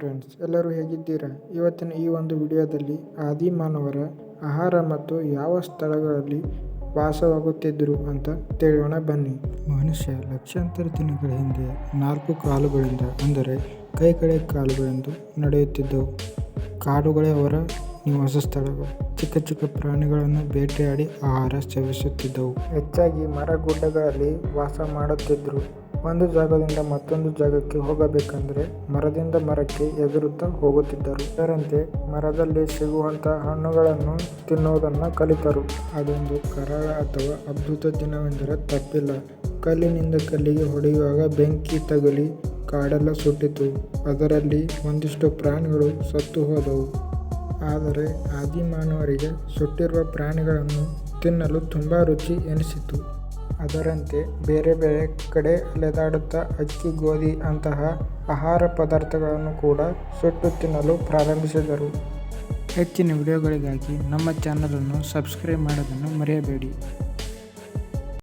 Friends ಎಲ್ಲರೂ ಹೇಗಿದ್ದೀರಾ? ಇವತ್ತಿನ ಈ ಒಂದು ವಿಡಿಯೋದಲ್ಲಿ ಆದಿಮಾನವರ ಆಹಾರ ಮತ್ತು ಯಾವ ಸ್ಥಳಗಳಲ್ಲಿ ವಾಸವಾಗುತ್ತಿದ್ದರು ಅಂತ ತಿಳಿಯೋಣ ಬನ್ನಿ. ಮನುಷ್ಯ ಲಕ್ಷಾಂತರ ದಿನಗಳ ಹಿಂದೆ ನಾಲ್ಕು ಕಾಲುಗಳಿಂದ, ಅಂದರೆ ಕೈ ಕಡೆ ಕಾಲುಗಳೆಂದು ನಡೆಯುತ್ತಿದ್ದವು. ಕಾಡುಗಳೇ ಅವರ ನಿವಾಸ ಸ್ಥಳಗಳು. ಚಿಕ್ಕ ಚಿಕ್ಕ ಪ್ರಾಣಿಗಳನ್ನು ಬೇಟೆಯಾಡಿ ಆಹಾರ ಸೇವಿಸುತ್ತಿದ್ದವು. ಹೆಚ್ಚಾಗಿ ಮರಗುಡ್ಡಗಳಲ್ಲಿ ವಾಸ ಮಾಡುತ್ತಿದ್ದರು. ಒಂದು ಜಾಗದಿಂದ ಮತ್ತೊಂದು ಜಾಗಕ್ಕೆ ಹೋಗಬೇಕಂದ್ರೆ ಮರದಿಂದ ಮರಕ್ಕೆ ಎಗರುತ್ತಾ ಹೋಗುತ್ತಿದ್ದರು. ಇದರಂತೆ ಮರದಲ್ಲಿ ಸಿಗುವಂತ ಹಣ್ಣುಗಳನ್ನು ತಿನ್ನುವುದನ್ನ ಕಲಿತರು. ಅದೊಂದು ಕರಾಳ ಅಥವಾ ಅದ್ಭುತ ದಿನವೆಂದರೆ ತಪ್ಪಿಲ್ಲ. ಕಲ್ಲಿನಿಂದ ಕಲ್ಲಿಗೆ ಹೊಡೆಯುವಾಗ ಬೆಂಕಿ ತಗುಲಿ ಕಾಡೆಲ್ಲ ಸುಟ್ಟಿತು. ಅದರಲ್ಲಿ ಒಂದಿಷ್ಟು ಪ್ರಾಣಿಗಳು ಸತ್ತು ಹೋದವು. ಆದರೆ ಆದಿಮಾನವರಿಗೆ ಸುಟ್ಟಿರುವ ಪ್ರಾಣಿಗಳನ್ನು ತಿನ್ನಲು ತುಂಬ ರುಚಿ ಎನಿಸಿತು. ಅದರಂತೆ ಬೇರೆ ಬೇರೆ ಕಡೆ ಅಲೆದಾಡುತ್ತಾ ಅಕ್ಕಿ, ಗೋಧಿ ಅಂತಹ ಆಹಾರ ಪದಾರ್ಥಗಳನ್ನು ಕೂಡ ಸುಟ್ಟು ತಿನ್ನಲು ಪ್ರಾರಂಭಿಸಿದರು. ಹೆಚ್ಚಿನ ವಿಡಿಯೋಗಳಿಗಾಗಿ ನಮ್ಮ ಚಾನಲನ್ನು ಸಬ್ಸ್ಕ್ರೈಬ್ ಮಾಡೋದನ್ನು ಮರೆಯಬೇಡಿ.